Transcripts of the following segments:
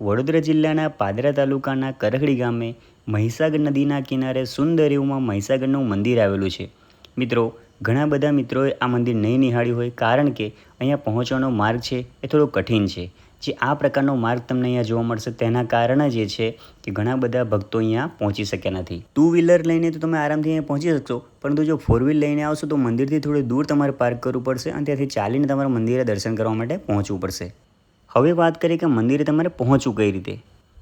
વડોદરા જિલ્લાના પાદરા તાલુકાના કરહડી ગામે મહીસાગર નદીના કિનારે સુંદર એવું મહીસાગરનું મંદિર આવેલું છે. મિત્રો, ઘણા બધા મિત્રોએ આ મંદિર નહીં નિહાળ્યું હોય કારણ કે અહીંયા પહોંચવાનો માર્ગ છે એ થોડો કઠિન છે. જે આ પ્રકારનો માર્ગ તમને અહીંયા જોવા મળશે તેના કારણે જે છે કે ઘણા બધા ભક્તો અહીંયા પહોંચી શક્યા નથી. ટુ વ્હીલર લઈને તો તમે આરામથી અહીંયા પહોંચી શકશો, પરંતુ જો ફોર વ્હીલ લઈને આવશો તો મંદિરથી થોડું દૂર તમારે પાર્ક કરવું પડશે અને ત્યાંથી ચાલીને તમારે મંદિરે દર્શન કરવા માટે પહોંચવું પડશે. હવે વાત કરીએ કે મંદિરે તમારે પહોંચવું કઈ રીતે?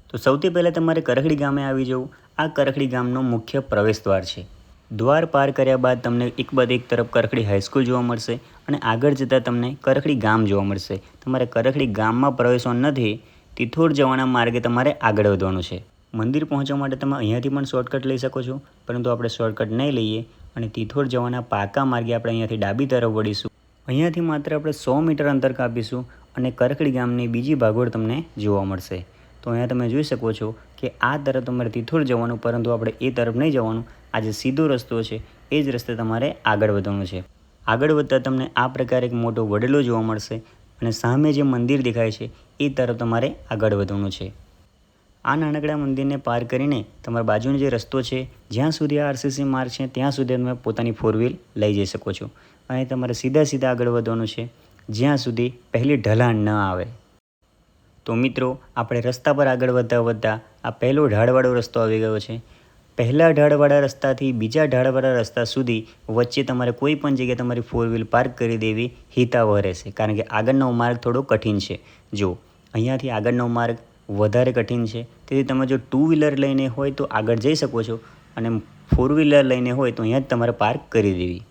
તો સૌથી પહેલાં તમારે કરખડી ગામે આવી જવું. આ કરખડી ગામનો મુખ્ય પ્રવેશ દ્વાર છે. દ્વાર પાર કર્યા બાદ તમને એક બાદ એક તરફ કરખડી હાઈસ્કૂલ જોવા મળશે અને આગળ જતાં તમને કરખડી ગામ જોવા મળશે. તમારે કરખડી ગામમાં પ્રવેશવાનું નથી તિથોડ જવાના માર્ગે તમારે આગળ વધવાનું છે. મંદિર પહોંચવા માટે તમે અહીંયાથી પણ શોર્ટકટ લઈ શકો છો, પરંતુ આપણે શોર્ટકટ નહીં લઈએ અને તિથોડ જવાના પાકા માર્ગે આપણે અહીંયાથી ડાબી તરફ વળીશું. અહીંયાથી માત્ર આપણે સો મીટર અંતર કાપીશું. અને કરખડી ગામની બીજી ભાગોળ તમને જોવા મળશે. તો અહીંયા તમે જોઈ શકો છો કે આ તરફ તમારે તિથોડ જવાનું, પરંતુ આપણે એ તરફ નહીં જવાનું. આ જે સીધો રસ્તો છે, એ જ રસ્તે તમારે આગળ વધવાનું છે. આગળ વધતાં તમને આ પ્રકારે એક મોટો વડેલો જોવા મળશે અને સામે જે મંદિર દેખાય છે, એ તરફ તમારે આગળ વધવાનું છે. આ નાનકડા મંદિરને પાર કરીને તમારા બાજુનો જે રસ્તો છે, જ્યાં સુધી આ આરસીસી માર્ગ છે, ત્યાં સુધી તમે પોતાની ફોર વ્હીલ લઈ જઈ શકો છો. અને તમારે સીધા સીધા આગળ વધવાનું છે. જ્યાં સુધી પહેલી ઢલાણ ન આવે. તો મિત્રો, આપણે રસ્તા પર આગળ વધતા વધતા આ પહેલો ઢાળવાળો રસ્તો આવી ગયો છે. પહેલા ઢાળવાળા રસ્તાથી બીજા ઢાળવાળા રસ્તા સુધી વચ્ચે તમારે કોઈ પણ જગ્યાએ તમારી ફોર વ્હીલ પાર્ક કરી દેવી હિતાવહ રહેશે. કારણ કે આગળનો માર્ગ થોડો કઠિન છે. જો, અહીંયાથી આગળનો માર્ગ વધારે કઠિન છે. તેથી તમે જો ટુ વ્હીલર લઈને હોય તો આગળ જઈ શકો છો અને ફોર વ્હીલર લઈને હોય તો અહીંયા જ તમારે પાર્ક કરી દેવી.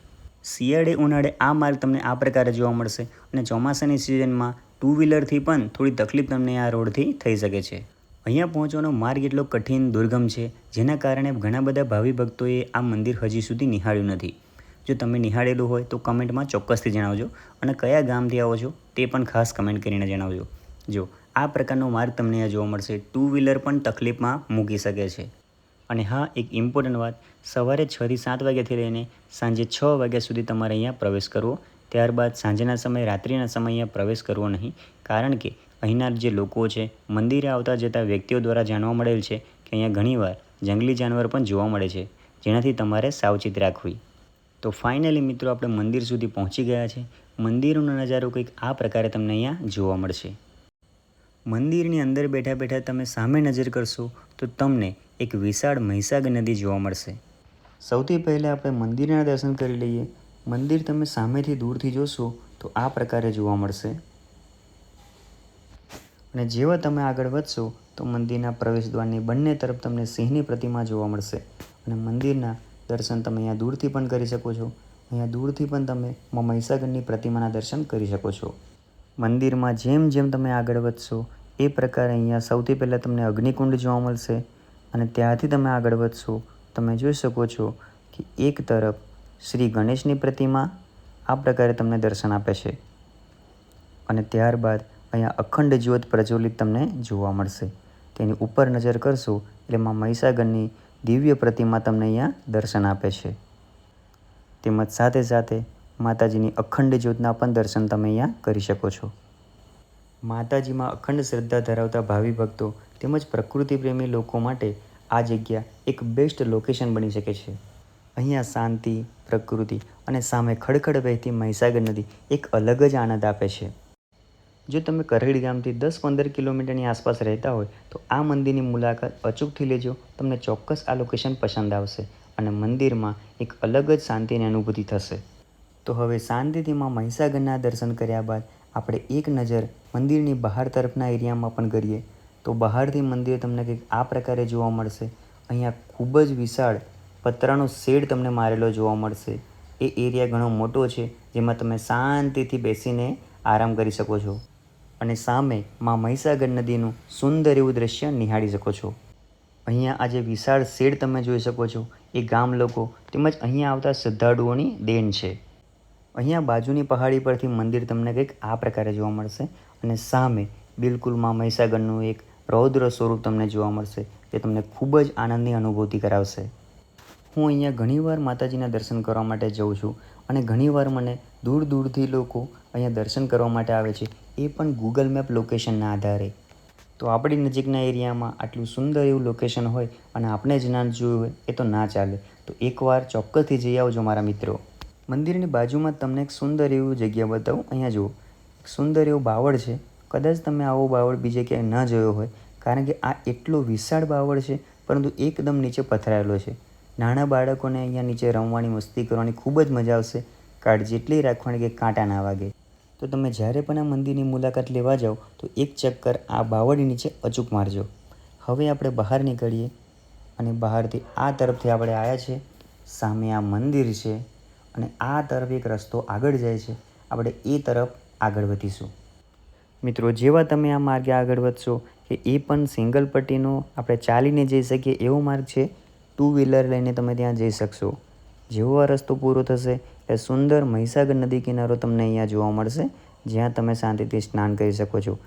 શિયાળે ઉનાળે આ માર્ગ તમને આ પ્રકારે જોવા મળશે અને ચોમાસાની સિઝનમાં ટુ વ્હીલરથી પણ થોડી તકલીફ તમને આ રોડથી થઈ શકે છે. અહીંયા પહોંચવાનો માર્ગ એટલો કઠિન દુર્ગમ છે, જેના કારણે ઘણા બધા ભાવિ ભક્તોએ આ મંદિર હજી સુધી નિહાળ્યું નથી. જો તમે નિહાળેલું હોય તો કમેન્ટમાં ચોક્કસથી જણાવજો અને કયા ગામથી આવો છો તે પણ ખાસ કમેન્ટ કરીને જણાવજો. જો આ પ્રકારનો માર્ગ તમને જોવા મળશે ટુ વ્હીલર પણ તકલીફમાં મૂકી શકે છે. અને હા, એક ઇમ્પોર્ટન્ટ વાત. સવારે છથી સાત વાગ્યાથી લઈને સાંજે છ વાગ્યા સુધી તમારે અહીંયા પ્રવેશ કરવો. ત્યારબાદ સાંજના સમયે, રાત્રિના સમયે અહીંયા પ્રવેશ કરવો નહીં. કારણ કે અહીંના જે લોકો છે, મંદિરે આવતા જતા વ્યક્તિઓ દ્વારા જાણવા મળેલ છે કે અહીંયા ઘણીવાર જંગલી જાનવર પણ જોવા મળે છે, જેનાથી તમારે સાવચેત રાખવી. તો ફાઇનલી મિત્રો, આપણે મંદિર સુધી પહોંચી ગયા છે. મંદિરનો નજારો કંઈક આ પ્રકારે તમને અહીંયા જોવા મળશે. મંદિરની અંદર બેઠા બેઠા તમે સામે નજર કરશો તો તમને એક વિશાળ મહીસાગર નદી જોવા મળશે. સૌથી પહેલાં આપણે મંદિરના દર્શન કરી લઈએ. મંદિર તમે સામેથી દૂરથી જોશો તો આ પ્રકારે જોવા મળશે. અને જેવા તમે આગળ વધશો તો મંદિરના પ્રવેશ દ્વારની બંને તરફ તમને સિંહની પ્રતિમા જોવા મળશે. અને મંદિરના દર્શન તમે અહીંયા દૂરથી પણ કરી શકો છો. અહીંયા દૂરથી પણ તમે મહીસાગરની પ્રતિમાના દર્શન કરી શકો છો. મંદિરમાં જેમ જેમ તમે આગળ વધશો એ પ્રકારે અહીંયા સૌથી પહેલાં તમને અગ્નિકુંડ જોવા મળશે અને ત્યાંથી તમે આગળ વધશો. તમે જોઈ શકો છો કે એક તરફ શ્રી ગણેશની પ્રતિમા આ પ્રકારે તમને દર્શન આપે છે અને ત્યારબાદ અહીંયા અખંડ જ્યોત પ્રજ્વલિત તમને જોવા મળશે. તેની ઉપર નજર કરશો એટલે માં મહીસાગરની દિવ્ય પ્રતિમા તમને અહીંયા દર્શન આપે છે. તેમજ સાથે સાથે માતાજીની અખંડ જ્યોતના પણ દર્શન તમે અહીંયા કરી શકો છો. માતાજીમાં અખંડ શ્રદ્ધા ધરાવતા ભાવિ ભક્તો તેમજ પ્રકૃતિ પ્રેમી લોકો માટે આ જગ્યા એક બેસ્ટ લોકેશન બની શકે છે. અહીંયા શાંતિ, પ્રકૃતિ અને સામે ખડખડ વહેતી મહીસાગર નદી એક અલગ જ આનંદ આપે છે. જો તમે કરહડી ગામથી દસ પંદર કિલોમીટરની આસપાસ રહેતા હોય તો આ મંદિરની મુલાકાત અચૂકથી લેજો, તમને ચોક્કસ આ લોકેશન પસંદ આવશે અને મંદિરમાં એક અલગ જ શાંતિની અનુભૂતિ થશે. તો હવે શાંતિથી માં મહીસાગરના દર્શન કર્યા બાદ આપણે એક નજર મંદિરની બહાર તરફના એરિયામાં પણ કરીએ, તો બહારથી મંદિર તમને કંઈક આ પ્રકારે જોવા મળશે. અહીંયા ખૂબ જ વિશાળ પતરાનો શેડ તમને મારેલો જોવા મળશે. એ એરિયા ઘણો મોટો છે, જેમાં તમે શાંતિથી બેસીને આરામ કરી શકો છો. અને સામે માં મહીસાગર નદીનું સુંદર એવું દ્રશ્ય નિહાળી શકો છો. અહીંયા આ જે વિશાળ શેડ તમે જોઈ શકો છો, એ ગામ લોકો તેમજ અહીંયા આવતા શ્રદ્ધાળુઓની દેન છે. અહીંયા બાજુની પહાડી પરથી મંદિર તમને કંઈક આ પ્રકારે જોવા મળશે અને સામે બિલકુલમાં મહીસાગરનું એક રૌદ્ર સ્વરૂપ તમને જોવા મળશે, જે તમને ખૂબ જ આનંદની અનુભૂતિ કરાવશે. હું અહીંયા ઘણીવાર માતાજીના દર્શન કરવા માટે જઉં છું અને ઘણીવાર મને દૂર દૂરથી લોકો અહીંયા દર્શન કરવા માટે આવે છે, એ પણ ગૂગલ મેપ લોકેશનના આધારે. તો આપણી નજીકના એરિયામાં આટલું સુંદર એવું લોકેશન હોય અને આપણે જ ના જોયું હોય, એ તો ના ચાલે. તો એકવાર ચોક્કસથી જઈ આવજો મારા મિત્રો. મંદિરની બાજુમાં તમને એક સુંદર એવું જગ્યા બતાવું. અહીંયા જુઓ. એક સુંદર એવું બાવળ છે. કદાચ તમે આવો બાવળ બીજે ક્યાંય ન જોયો હોય. કારણ કે આ એટલો વિશાળ બાવળ છે, પરંતુ એકદમ નીચે પથરાયેલો છે. નાના બાળકોને અહીંયા નીચે રમવાની, મસ્તી કરવાની ખૂબ જ મજા આવશે. કાળજી એટલી રાખવાની કે કાંટા ના વાગે. તો તમે જ્યારે પણ આ મંદિરની મુલાકાત લેવા જાઓ, તો એક ચક્કર આ બાવળની નીચે અચૂક મારજો. હવે આપણે બહાર નીકળીએ અને બહારથી આ તરફથી આપણે આવ્યા છે સામે આ મંદિર છે. અને આ તરફ એક રસ્તો આગળ જાય છે. આપણે એ તરફ આગળ વધીશું. મિત્રો, જેવા તમે આ માર્ગે આગળ વધશો કે એ પણ સિંગલ પટ્ટીનો આપણે ચાલીને જઈ શકીએ એવો માર્ગ છે ટુ વ્હીલર લઈને તમે ત્યાં જઈ શકશો. જેવો આ રસ્તો પૂરો થશે એટલે સુંદર મહીસાગર નદી કિનારો તમને અહીંયા જોવા મળશે, જ્યાં તમે શાંતિથી સ્નાન કરી શકો છો.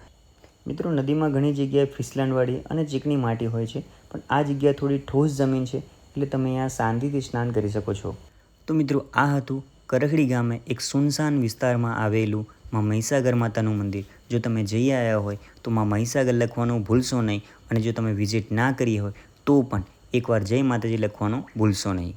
મિત્રો, નદીમાં ઘણી જગ્યાએ ફિસલનવાળી અને ચીકણી માટી હોય છે, પણ આ જગ્યા થોડી ઠોસ જમીન છે, એટલે તમે અહીંયા શાંતિથી સ્નાન કરી શકો છો. તો મિત્રો, આ હતું કરખડી ગામે એક સુનસાન વિસ્તારમાં આવેલું માં મહીસાગર માતાનું મંદિર. જો તમે જઈ આવ્યા હોય તો માં મહીસાગર લખવાનું ભૂલશો નહીં અને જો તમે વિઝિટ ના કરી હોય તો પણ એકવાર જય માતાજી લખવાનું ભૂલશો નહીં.